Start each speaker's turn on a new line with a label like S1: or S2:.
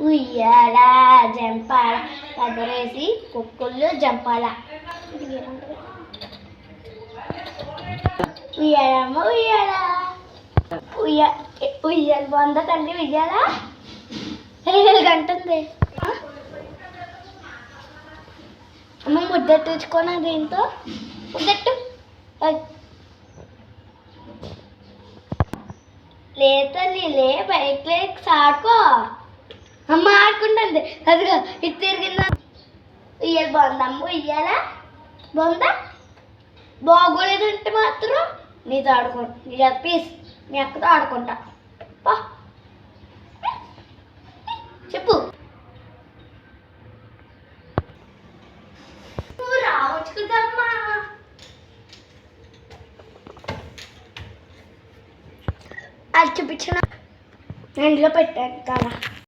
S1: ఉయ్యాల జంపాల కదరేసి కుక్కుళ్ళు జంపాల. ఉయ్యాలమ్మ ఉయ్యాల. ఉయ్య ఉయ్యాల వంద తల్లి ఉయ్యాల. గంటుంది. అమ్మ ముద్దట్టు తెచ్చుకోనా దీంతో ముద్దట్టు. అయ్. లే బైక్ లేక్ సాడుకో ఆడుకుంటుంది అదిగా ఇది తిరిగిందా? ఉయ్యాలి బాగుందమ్మ ఉయ్యాలా బాగుందా బాగోలేదంటే మాత్రం నీతో ఆడుకో నీ ప్లీజ్ మీ అక్కతో ఆడుకుంటా. పా. చెప్పు. రావచ్చు కదమ్మా. అది చూపించిన? ఇంట్లో పెట్టాను కదా?